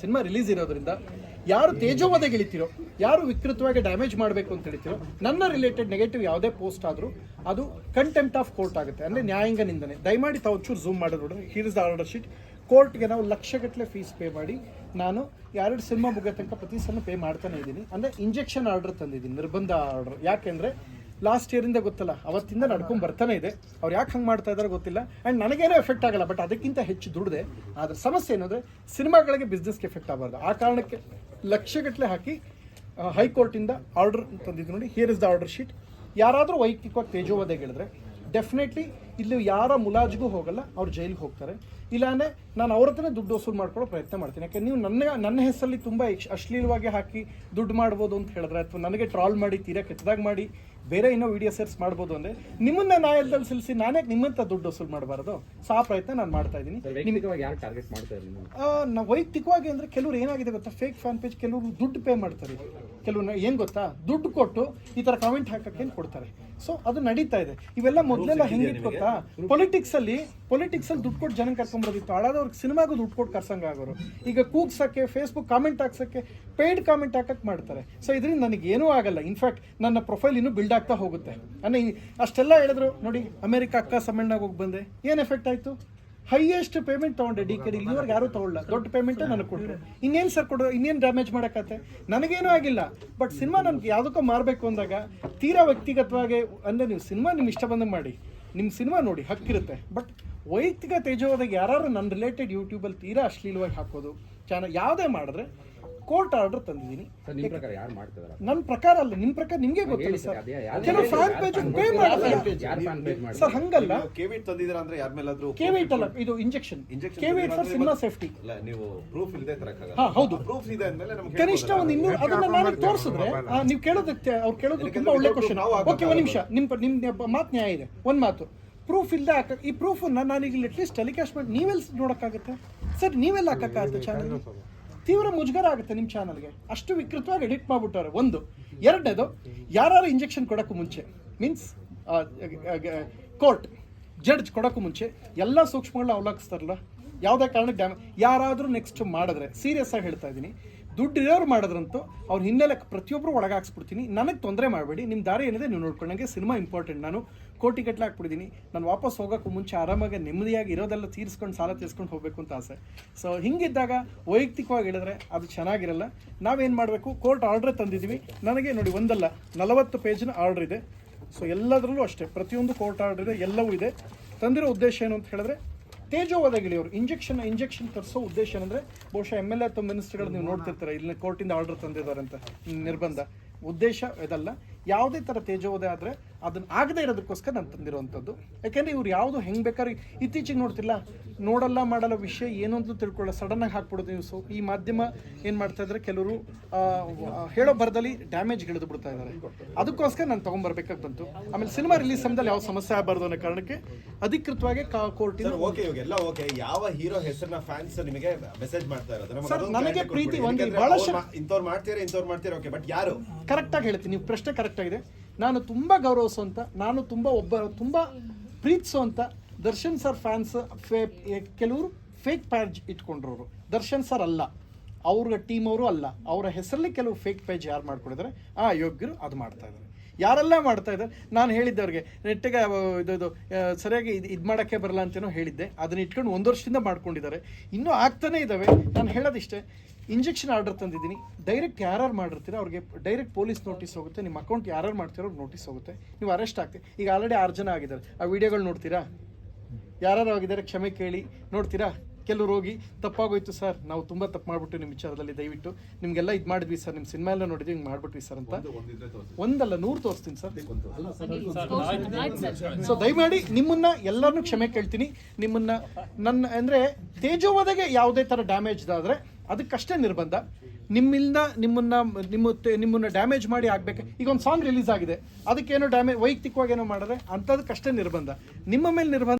Cinema release ಇರೋದ್ರಿಂದ ಯಾರು ತೇಜೋವಧೆಗಿಳಿತೀರೋ ಯಾರು ವಿಕೃತವಾಗಿ ಡ್ಯಾಮೇಜ್ ಮಾಡಬೇಕು ಅಂತ ಹೇಳ್ತೀರೋ, ನನ್ನ ರಿಲೇಟೆಡ್ ನೆಗೆಟಿವ್ ಯಾವುದೇ ಪೋಸ್ಟ್ ಆದರೂ ಅದು ಕಂಟೆಂಪ್ಟ್ ಆಫ್ ಕೋರ್ಟ್ ಆಗುತ್ತೆ. ಅಂದರೆ ನ್ಯಾಯಾಂಗ ನಿಂದನೆ. ದಯಮಾಡಿ ತಾವು ಚೂರು ಝೂಮ್ ಮಾಡಿ ನೋಡ್ರಿ. Here is the order sheet ಕೋರ್ಟ್ಗೆ ನಾವು ಲಕ್ಷಗಟ್ಟಲೆ ಫೀಸ್ ಪೇ ಮಾಡಿ, ನಾನು ಎರಡು ಸಿನಿಮಾ ಮುಗಿಯೋ ತನಕ ಪ್ರತಿ ಸಲ ಪೇ ಮಾಡ್ತಾನೆ ಇದ್ದೀನಿ. ಅಂದರೆ ಇಂಜೆಕ್ಷನ್ ಆರ್ಡರ್ ತಂದಿದ್ದೀನಿ, ನಿರ್ಬಂಧ ಆರ್ಡರ್ ಯಾಕೆಂದರೆ ಲಾಸ್ಟ್ ಇಯರಿಂದ ಗೊತ್ತಲ್ಲ, ಅವತ್ತಿಂದ ನಡ್ಕೊಂಡು ಬರ್ತಾನೆ ಇದೆ. ಅವ್ರು ಯಾಕೆ ಹಂಗೆ ಮಾಡ್ತಾ ಇದಾರೆ ಗೊತ್ತಿಲ್ಲ. ಆ್ಯಂಡ್ ನನಗೇನೋ ಎಫೆಕ್ಟ್ ಆಗಲ್ಲ ಬಟ್ ಅದಕ್ಕಿಂತ ಹೆಚ್ಚು ದುಡ್ದೆ. ಆದರೆ ಸಮಸ್ಯೆ ಏನಂದ್ರೆ, ಸಿನಿಮಾಗಳಿಗೆ ಬಿಸ್ನೆಸ್ಗೆ ಎಫೆಕ್ಟ್ ಆಗಬಾರ್ದು. ಆ ಕಾರಣಕ್ಕೆ ಲಕ್ಷಗಟ್ಟಲೆ ಹಾಕಿ ಹೈಕೋರ್ಟಿಂದ ಆರ್ಡರ್ ತಂದಿದ್ದು ನೋಡಿ here is the order sheet ಯಾರಾದರೂ ವೈಯಕ್ತಿಕವಾಗಿ ತೇಜೋವಧೆ ಹೇಳಿದ್ರೆ ಡೆಫಿನೆಟ್ಲಿ ಇಲ್ಲಿ ಯಾರ ಮುಲಾಜಿಗೂ ಹೋಗಲ್ಲ, ಅವ್ರು ಜೈಲಿಗೆ ಹೋಗ್ತಾರೆ. ಇಲ್ಲಾಂದರೆ ನಾನು ಅವ್ರ ಹತ್ರನೇ ದುಡ್ಡು ವಸೂಲು ಮಾಡ್ಕೊಳ್ಳೋ ಪ್ರಯತ್ನ ಮಾಡ್ತೀನಿ. ಯಾಕೆ ನೀವು ನನ್ನ ನನ್ನ ಹೆಸರಲ್ಲಿ ತುಂಬ ಅಶ್ಲೀಲವಾಗಿ ಹಾಕಿ ದುಡ್ಡು ಮಾಡ್ಬೋದು ಅಂತ ಹೇಳಿದ್ರೆ, ಅಥವಾ ನನಗೆ ಟ್ರಾಲ್ ಮಾಡಿ, ತೀರಾ ಕೆಟ್ಟದಾಗ ಮಾಡಿ ಬೇರೆ ಇನ್ನೂ ವಿಡಿಯೋ ಸೇರ್ಸ್ ಮಾಡ್ಬೋದು ಅಂದರೆ ನಿಮ್ಮನ್ನ ನ್ಯಾಯದಲ್ಲಿ ಸಿಲ್ಸಿ ನಾನೇ ನಿಮ್ಮಂತ ದುಡ್ಡು ವಸೂಲು ಮಾಡಬಾರ್ದು. ಸೊ ಆ ಪ್ರಯತ್ನ ನಾನು ಮಾಡ್ತಾ ಇದ್ದೀನಿ. ನಾವು ವೈಯಕ್ತಿಕವಾಗಿ ಅಂದರೆ ಕೆಲವ್ರು ಏನಾಗಿದೆ ಗೊತ್ತಾ? ಫೇಕ್ ಫ್ಯಾನ್ ಪೇಜ್ ಕೆಲವರು ದುಡ್ಡು ಪೇ ಮಾಡ್ತಾರೆ. ಕೆಲವ್ರು ಏನು ಗೊತ್ತಾ? ದುಡ್ಡು ಕೊಟ್ಟು ಈ ಥರ ಕಾಮೆಂಟ್ ಹಾಕಕ್ಕೆ ಕೊಡ್ತಾರೆ? ಸೊ ಅದು ನಡೀತಾ ಇದೆ. ಇವೆಲ್ಲ ಮೊದಲೆಲ್ಲ ಹೆಂಗಿತ್ತು ಗೊತ್ತಾ? ಪೊಲಿಟಿಕ್ಸಲ್ಲಿ ಅಲ್ಲಿ ಪೊಲಿಟಿಕ್ಸ್ ಅಲ್ಲಿ ದುಡ್ಡು ಕೊಟ್ಟು ಜನ ಕರ್ಕೊಂಬರೋದಿತ್ತು ಹಳಾದವ್ರಿಗೆ ಸಿನಿಮಾಗೂ ದುಡ್ಡು ಕೊಟ್ಟು ಕರ್ಸಂಗ ಆಗೋರು. ಈಗ ಕೂಗ್ಸಕ್ಕೆ ಫೇಸ್ಬುಕ್ ಕಾಮೆಂಟ್ ಹಾಕ್ಸಕ್ಕೆ ಪೇಯ್ಡ್ ಕಾಮೆಂಟ್ ಹಾಕಕ್ಕೆ ಮಾಡ್ತಾರೆ. ಸೊ ಇದರಿಂದ ನನಗೆ ಏನೂ ಆಗಲ್ಲ ಇನ್ಫ್ಯಾಕ್ಟ್ ನನ್ನ ಪ್ರೊಫೈಲ್ ಇನ್ನೂ ಬಿಲ್ಡ್ ಆಗ್ತಾ ಹೋಗುತ್ತೆ. ಅನ್ನ ಅಷ್ಟೆಲ್ಲ ಹೇಳಿದ್ರು, ನೋಡಿ, ಅಮೆರಿಕ ಅಕ್ಕ ಸಮ್ಮೇಳನಾಗ ಹೋಗಿ ಬಂದೆ. ಏನು ಎಫೆಕ್ಟ್ ಆಯಿತು? ಹೈಯೆಸ್ಟ್ ಪೇಮೆಂಟ್ ತೊಗೊಂಡೆ ಡಿ ಕೆ ಡಿ ಇಲ್ಲಿವರೆಗೆ ಯಾರೂ ತೊಗೊಳ್ಳ, ದೊಡ್ಡ ಪೇಮೆಂಟ್ ನನಗೆ ಕೊಟ್ಟರು ಇನ್ನೇನು ಸರ್ ಕೊಡೋ, ಇನ್ನೇನು ಡ್ಯಾಮೇಜ್ ಮಾಡೋಕ್ಕತ್ತೆ ನನಗೇನೂ ಆಗಿಲ್ಲ. ಬಟ್ ಸಿನಿಮಾ ನನಗೆ ಯಾವುದಕ್ಕೂ ಮಾರಬೇಕು ಅಂದಾಗ, ತೀರಾ ವ್ಯಕ್ತಿಗತವಾಗಿ, ಅಂದರೆ ನೀವು ಸಿನಿಮಾ ನಿಮ್ಮ ಇಷ್ಟ ಬಂದಂಗೆ ಮಾಡಿ. ನಿಮ್ಮ ಸಿನಿಮಾ ನೋಡಿ, ಹಕ್ಕಿರುತ್ತೆ. ಬಟ್ ವೈಯಕ್ತಿಕ ತೇಜೋದಾಗ ಯಾರು ನನ್ನ ರಿಲೇಟೆಡ್ ಯೂಟ್ಯೂಬಲ್ಲಿ ತೀರಾ ಅಶ್ಲೀಲವಾಗಿ ಹಾಕೋದು ಚಾನಲ್ ಯಾವುದೇ ಮಾಡಿದ್ರೆ ಕೋರ್ಟ್ ಆರ್ಡರ್ ತಂದಿದ್ದೀನಿ ಸರ್ ನಿಮ್ಮ ಪ್ರಕಾರ ಯಾರು ಮಾಡ್ತಿದಾರ ನನ್ನ ಪ್ರಕಾರ ಅಲ್ಲ ನಿಮ್ ಪ್ರಕಾರ ನಿಮ್ಗೆ ಗೊತ್ತಿಲ್ಲ ಸರ್, ಕೆಲವು ಫ್ಯಾನ್ ಪೇಜ್ ಪೇ ಮಾಡ್ತಾರೆ ಯಾರು ಫ್ಯಾನ್ ಪೇಜ್ ಮಾಡಿ ಸರ್ ಹಂಗಲ್ಲ ಕೆವಿಟ್ ತಂದಿದ್ದೀರಾ ಅಂದ್ರೆ ಯಾರ ಮೇಲಾದ್ರೂ ಕೆವಿಟ್ ಅಲ್ಲ ಇದು injection injection caveat for cinema safety ಅಲ್ಲ ನೀವು ಪ್ರೂಫ್ ಇಲ್ಲದೆ ಹಾ ಹೌದು ಪ್ರೂಫ್ ಇದೆ ಅಂದ್ಮೇಲೆ ನಮಗೆ ಕನಿಷ್ಠ ಒಂದು ಇನ್ನೂರು ಅದನ್ನ ನಾನು ತೋರಿಸಿದ್ರೆ ನೀವು ಕೇಳೋದಕ್ಕೆ ಅವ್ರು ಕೇಳೋದು ತುಂಬಾ ಒಳ್ಳೆ ಕ್ವಶನ್ ಓಕೆ ಒಂದು ನಿಮಿಷ ನಿಮ್ಮ ನಿಮ್ಮ ಮಾತು ನ್ಯಾಯ ಇದೆ ಒಂದು ಮಾತು ಪ್ರೂಫ್ ಇಲ್ಲದೆ ಹಾಕ ಈ ನಾನು ಈಗ ಅಟ್ಲೀಸ್ಟ್ ಟೆಲಿಕಾಸ್ಟ್ ಮಾಡಿ ನೀವೆಲ್ಲ ನೋಡೋಕ್ಕಾಗುತ್ತೆ ಸರ್ ನೀವೆಲ್ಲ ಹಾಕಕ್ಕಾಗುತ್ತೆ ಚಾನಲ್ ತೀವ್ರ ಮುಜುಗರ ಆಗುತ್ತೆ ನಿಮ್ಮ ಚಾನಲ್ಗೆ ಅಷ್ಟು ವಿಕೃತವಾಗಿ ಎಡಿಟ್ ಮಾಡಿಬಿಟ್ಟವ್ರೆ. ಒಂದು. ಎರಡನೇದು ಯಾರು ಇಂಜೆಕ್ಷನ್ ಕೊಡೋಕ್ಕೂ ಮುಂಚೆ ಮೀನ್ಸ್ ಕೋರ್ಟ್ ಜಡ್ಜ್ ಕೊಡೋಕ್ಕೂ ಮುಂಚೆ, ಎಲ್ಲ ಸೂಕ್ಷ್ಮಗಳನ್ನ ಅವಲಂಬಿಸ್ತಾರಲ್ಲ ಯಾವುದೇ ಕಾರಣಕ್ಕೆ ಡ್ಯಾಮೇಜ್ ಯಾರಾದರೂ ನೆಕ್ಸ್ಟ್ ಮಾಡಿದ್ರೆ ಸೀರಿಯಸ್ ಆಗಿ ಹೇಳ್ತಾ ಇದ್ದೀನಿ ದುಡ್ಡು ಇರೋರು ಮಾಡಿದ್ರಂತೂ ಅವ್ರ ಹಿನ್ನೆಲೆ ಪ್ರತಿಯೊಬ್ಬರು ಒಳಗಾಕ್ಸ್ಬಿಡ್ತೀನಿ. ನನಗೆ ತೊಂದರೆ ಮಾಡಬೇಡಿ. ನಿಮ್ಮ ದಾರಿ ಏನಿದೆ ನೀವು ನೋಡ್ಕೊಂಡಂಗೆ ಸಿನಿಮಾ ಇಂಪಾರ್ಟೆಂಟ್ ನಾನು ಕೋಟಿ ಗಟ್ಟಲೆ ಹಾಕ್ಬಿಟ್ಟಿದ್ದೀನಿ ನಾನು ವಾಪಸ್ ಹೋಗೋಕ್ಕೂ ಮುಂಚೆ ಆರಾಮಾಗಿ ನೆಮ್ಮದಿಯಾಗಿ ಇರೋದೆಲ್ಲ ತೀರಿಸ್ಕೊಂಡು ಸಾಲ ತೀರಿಸ್ಕೊಂಡು ಹೋಗಬೇಕು ಅಂತ ಆಸೆ. ಸೊ ಹಿಂಗಿದ್ದಾಗ ವೈಯಕ್ತಿಕವಾಗಿ ಹೇಳಿದ್ರೆ ಅದು ಚೆನ್ನಾಗಿರಲ್ಲ. ನಾವೇನು ಮಾಡಬೇಕು? ಕೋರ್ಟ್ ಆರ್ಡ್ರೇ ತಂದಿದ್ದೀವಿ ನನಗೆ ನೋಡಿ ಒಂದಲ್ಲ, ನಲವತ್ತು ಪೇಜ್ನ ಆರ್ಡ್ರ್ ಇದೆ. ಸೊ ಎಲ್ಲದರಲ್ಲೂ ಅಷ್ಟೇ. ಪ್ರತಿಯೊಂದು ಕೋರ್ಟ್ ಆರ್ಡ್ರ್ ಇದೆ. ಎಲ್ಲವೂ ಇದೆ. ತಂದಿರೋ ಉದ್ದೇಶ ಏನು ಅಂತ ಹೇಳಿದ್ರೆ ತೇಜೋವಧಗಿಳಿಯವರು ಇಂಜೆಕ್ಷನ್ ಇಂಜೆಕ್ಷನ್ ತರಿಸೋ ಉದ್ದೇಶ ಏನಂದ್ರೆ ಬಹುಶಃ ಎಂ ಎಲ್ ಎ ಅಥವಾ ಮಿನಿಸ್ಟರ್ಗಳು ನೀವು ನೋಡ್ತಿರ್ತಾರೆ ಇಲ್ಲಿ ಕೋರ್ಟಿಂದ ಆರ್ಡರ್ ತಂದಿದ್ದಾರೆ ಅಂತ ನಿರ್ಬಂಧ. ಉದ್ದೇಶ ಇದಲ್ಲ. ಯಾವುದೇ ಥರ ತೇಜೋವಧೆ ಆದರೆ ಅದನ್ನ ಆಗದೇ ಇರೋದಕ್ಕೋಸ್ಕರ ನಾನು ತಂದಿರುವಂಥದ್ದು. ಯಾಕೆಂದ್ರೆ ಇವ್ರು ಯಾವುದು ಹೆಂಗೆ ಬೇಕಾದ್ರೆ ಇತ್ತೀಚೆಗೆ ನೋಡ್ತಿಲ್ಲ ನೋಡಲ್ಲ ಮಾಡಲ್ಲ ವಿಷಯ ಏನು ಅಂತ ತಿಳ್ಕೊಳ್ಳೋ ಸಡನ್ನಾಗಿ ಹಾಕ್ಬಿಡೋದು ನ್ಯೂಸು ಈ ಮಾಧ್ಯಮ ಏನು ಮಾಡ್ತಾ ಇದ್ದಾರೆ ಕೆಲವರು ಹೇಳೋ ಬರದಲ್ಲಿ ಡ್ಯಾಮೇಜ್ ಇಳಿದು ಬಿಡ್ತಾ ಇದ್ದಾರೆ ಅದಕ್ಕೋಸ್ಕರ ನಾನು ತೊಗೊಂಬರ್ಬೇಕಾಗಿ ಬಂತು. ಆಮೇಲೆ ಸಿನಿಮಾ ರಿಲೀಸ್ ಸಮಯದಲ್ಲಿ ಯಾವ ಸಮಸ್ಯೆ ಆಗಬಾರ್ದು ಅನ್ನೋ ಕಾರಣಕ್ಕೆ ಅಧಿಕೃತವಾಗಿ ಕೋರ್ಟ್ ಓಕೆ ಎಲ್ಲ ಓಕೆ ಯಾವ ಹೀರೋ ಹೆಸರನ್ನ ಫ್ಯಾನ್ಸ್ ನಿಮಗೆ ಮೆಸೇಜ್ ಮಾಡ್ತಾ ಇರೋದು? ನನಗೆ ಪ್ರೀತಿ. ಒಂದು ಬಹಳಷ್ಟು- ಇಂಥವ್ರು ಮಾಡ್ತೀರಾ ಇಂಥವ್ರು ಮಾಡ್ತೀರಾ? ಓಕೆ ಬಟ್ ಯಾರು? ಕರೆಕ್ಟಾಗಿ ಹೇಳ್ತೀನಿ. ನೀವು ಪ್ರಶ್ನೆ ಕರೆಕ್ಟಾಗಿದೆ ನಾನು ತುಂಬ ಗೌರವಿಸುವಂಥ ನಾನು ತುಂಬ ಒಬ್ಬ, ತುಂಬ ಪ್ರೀತಿಸುವಂಥ ದರ್ಶನ್ ಸರ್ ಫ್ಯಾನ್ಸ್ ಫೇ ಕೆಲವರು ಫೇಕ್ ಪೇಜ್ ಇಟ್ಕೊಂಡ್ರವರು. ದರ್ಶನ್ ಸರ್ ಅಲ್ಲ ಅವ್ರ ಟೀಮ್ ಅವರು ಅಲ್ಲ, ಅವರ ಹೆಸರಲ್ಲಿ ಕೆಲವು ಫೇಕ್ ಪೇಜ್ ಯಾರು ಮಾಡ್ಕೊಂಡಿದ್ದಾರೆ ಆ ಯೋಗ್ಯರು ಅದು ಮಾಡ್ತಾ ಇದ್ದಾರೆ ಯಾರೆಲ್ಲ ಮಾಡ್ತಾ ಇದ್ದಾರೆ? ನಾನು ಹೇಳಿದ್ದವ್ರಿಗೆ, ನೆಟ್ಟಿಗೆ ಇದು ಸರಿಯಾಗಿ ಇದು ಇದು ಮಾಡೋಕ್ಕೆ ಬರಲ್ಲ ಅಂತೇನೋ ಹೇಳಿದ್ದೆ. ಅದನ್ನ ಇಟ್ಕೊಂಡು ಒಂದು ವರ್ಷದಿಂದ ಮಾಡ್ಕೊಂಡಿದ್ದಾರೆ. ಇನ್ನೂ ಆಗ್ತಾನೇ ಇದ್ದಾವೆ ನಾನು ಹೇಳೋದಿಷ್ಟೇ, ಇಂಜೆಕ್ಷನ್ ಆರ್ಡರ್ ತಂದಿದ್ದೀನಿ. ಡೈರೆಕ್ಟ್ ಯಾರು ಮಾಡಿರ್ತೀರ ಅವ್ರಿಗೆ ಡೈರೆಕ್ಟ್ ಪೊಲೀಸ್ ನೋಟಿಸ್ ಹೋಗುತ್ತೆ. ನಿಮ್ಮ ಅಕೌಂಟ್ ಯಾರು ಮಾಡ್ತೀರೋ ನೋಟಿಸ್ ಹೋಗುತ್ತೆ. ನೀವು ಅರೆಸ್ಟ್ ಆಗ್ತೀವಿ ಈಗ ಆಲ್ರೆಡಿ ಆರು ಜನ ಆಗಿದ್ದಾರೆ. ಆ ವಿಡಿಯೋಗಳು ನೋಡ್ತೀರಾ? ಯಾರು ಆಗಿದ್ದಾರೆ? ಕ್ಷಮೆ ಕೇಳಿ ನೋಡ್ತೀರಾ? ಕೆಲವ್ರು ಹೋಗಿ ತಪ್ಪಾಗೋಯ್ತು ಸರ್. ನಾವು ತುಂಬ ತಪ್ಪು ಮಾಡಿಬಿಟ್ಟು ನಿಮ್ಮ ವಿಚಾರದಲ್ಲಿ ದಯವಿಟ್ಟು ನಿಮ್ಗೆಲ್ಲ ಇದು ಮಾಡಿದ್ವಿ ಸರ್. ನಿಮ್ಮ ಸಿನಿಮಾ ಎಲ್ಲ ನೋಡಿದ್ವಿ ಹಿಂಗೆ ಮಾಡಿಬಿಟ್ವಿ ಸರ್ ಅಂತ. ಒಂದಲ್ಲ ನೂರು ತೋರಿಸ್ತೀನಿ ಸರ್. ಸೊ ದಯಮಾಡಿ ನಿಮ್ಮನ್ನ ಎಲ್ಲರನ್ನೂ ಕ್ಷಮೆ ಕೇಳ್ತೀನಿ. ನಿಮ್ಮನ್ನ ನನ್ನ ಅಂದರೆ ತೇಜೋವಧೆಗೆ ಯಾವುದೇ ಥರ ಡ್ಯಾಮೇಜ್ ಆದರೆ ಅದಕ್ಕಷ್ಟೇ ನಿರ್ಬಂಧ. ನಿಮ್ಮಿಂದ ನಿಮ್ಮನ್ನ ನಿಮ್ಮ ನಿಮ್ಮನ್ನ ಡ್ಯಾಮೇಜ್ ಮಾಡಿ ಆಗ್ಬೇಕು. ಈಗ ಒಂದು ಸಾಂಗ್ ರಿಲೀಸ್ ಆಗಿದೆ. ಅದಕ್ಕೇನೋ ಡ್ಯಾಮೇಜ್ ವೈಯಕ್ತಿಕವಾಗಿ ಏನೋ ಮಾಡಿದ್ರೆ ಅಂಥದಕ್ಕಷ್ಟೇ ನಿರ್ಬಂಧ. ನಿಮ್ಮ ಮೇಲೆ ನಿರ್ಬಂಧ